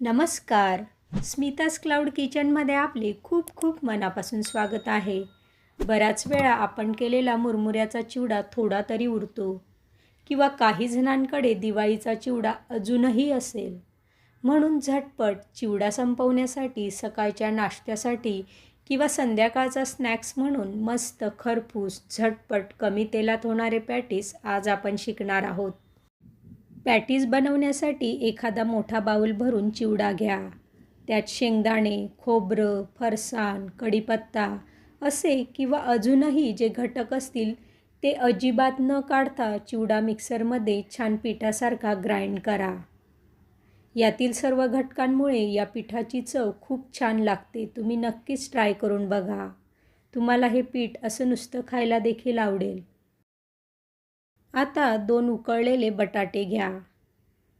नमस्कार. स्मितास क्लाउड किचनमध्ये आपले खूप खूप मनापासून स्वागत आहे. बऱ्याच वेळा आपण केलेला मुरमुऱ्याचा चिवडा थोडा तरी उरतो किंवा काही जणांकडे दिवाळीचा चिवडा अजूनही असेल. म्हणून झटपट चिवडा संपवण्यासाठी सकाळच्या नाश्त्यासाठी किंवा संध्याकाळचा स्नॅक्स म्हणून मस्त खरपूस झटपट कमी तेलात होणारे पॅटीस आज आपण शिकणार आहोत. पॅटीज बनवण्यासाठी एखादा मोठा बाऊल भरून चिवडा घ्या. त्यात शेंगदाणे खोबरं फरसाण कढीपत्ता असे किंवा अजूनही जे घटक असतील ते अजिबात न काढता चिवडा मिक्सरमध्ये छान पिठासारखा ग्राइंड करा. यातील सर्व घटकांमुळे या पिठाची चव खूप छान लागते. तुम्ही नक्कीच ट्राय करून बघा. तुम्हाला हे पीठ असं नुसतं खायला देखील आवडेल. आता दोन उकळलेले बटाटे घ्या.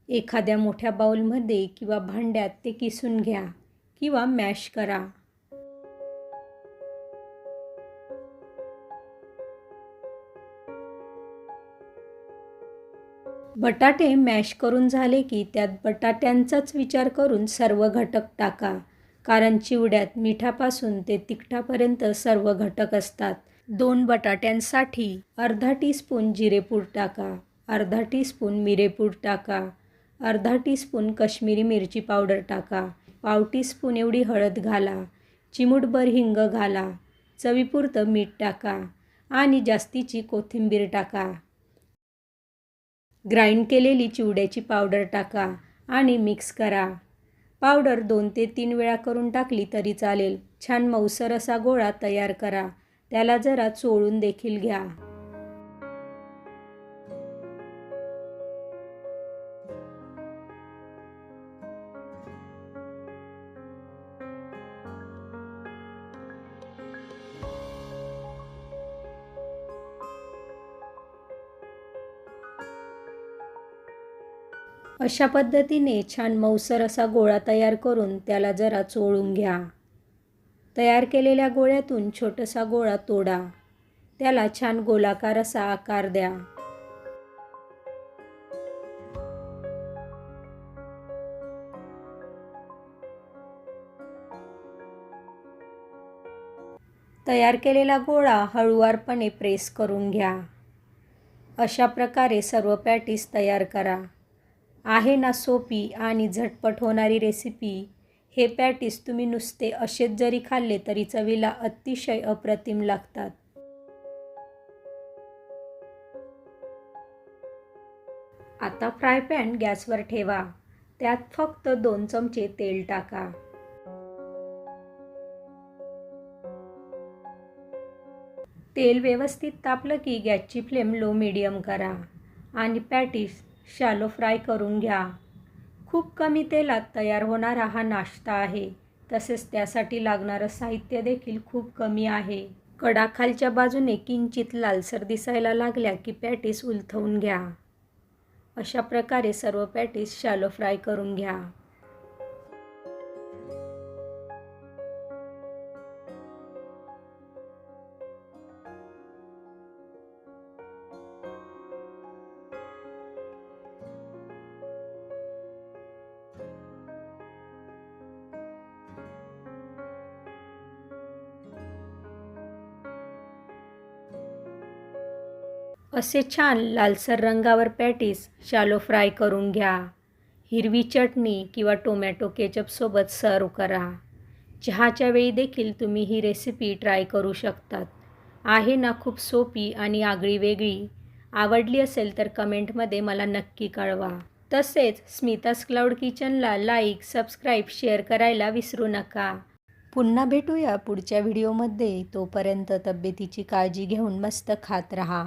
एखाद्या मोठ्या बाऊलमध्ये किंवा भांड्यात ते किसून घ्या किंवा मॅश करा. बटाटे मॅश करून झाले की त्यात बटाट्यांचाच विचार करून सर्व घटक टाका कारण चिवड्यात मिठापासून ते तिखटापर्यंत सर्व घटक असतात. दोन बटाट्यांसाठी अर्धा टीस्पून जिरेपूड टाका. अर्धा टीस्पून मिरेपूड टाका. अर्धा टीस्पून कश्मीरी मिरची पावडर टाका. पाव टीस्पून एवढी हळद घाला. चिमूटभर हिंग घाला. चवीपुरतं मीठ टाका आणि जास्तीची कोथिंबीर टाका. ग्राइंड केलेली चिवड्याची पावडर टाका आणि मिक्स करा. पावडर दोन ते तीन वेळा करून टाकली तरी चालेल. छान मऊसर असा गोळा तयार करा. त्याला जरा चोळून देखील घ्या. अशा पद्धतीने छान मौसर असा गोळा तयार करून त्याला जरा चोळून घ्या. तयार केलेल्या गोळ्यातून छोटासा गोळा तोडा. त्याला छान गोलाकार असा आकार द्या. तयार केलेला गोळा हळुवारपणे प्रेस करून घ्या. अशा प्रकारे सर्व पॅटीस तयार करा. आहे ना सोपी आणि झटपट होणारी रेसिपी हे पॅटीस तुम्ही नुसते असेच जरी खाल्ले तरी चवीला अतिशय अप्रतिम लागतात. आता फ्राय पॅन गॅसवर ठेवा. त्यात फक्त दोन चमचे तेल टाका. तेल व्यवस्थित तापलं की गॅसची फ्लेम लो मिडियम करा. आणि पॅटीस शालो फ्राय करून घ्या. खूप कमी तेलात तयार होणारा हा नाश्ता आहे. तसेच त्यासाठी लागणारं साहित्य देखील खूप कमी आहे. कडाखालच्या बाजूने किंचित लालसर दिसायला लागल्या की पॅटीस उलथवून घ्या. अशा प्रकारे सर्व पॅटीस शालो फ्राय करून घ्या. असे छान लालसर रंगावर पॅटीस शालो फ्राय करून घ्या. हिरवी चटणी किंवा टोमॅटो केचपसोबत सर्व करा. चहाच्या वेळी देखील तुम्ही ही रेसिपी ट्राय करू शकतात. आहे ना खूप सोपी आणि आगळी वेगळी. आवडली असेल तर कमेंटमध्ये मला नक्की कळवा. तसेच स्मितास क्लाउड किचनला लाईक सबस्क्राईब शेअर करायला विसरू नका. पुन्हा भेटूया पुढच्या व्हिडिओमध्ये. तोपर्यंत तब्येतीची काळजी घेऊन मस्त खात रहा.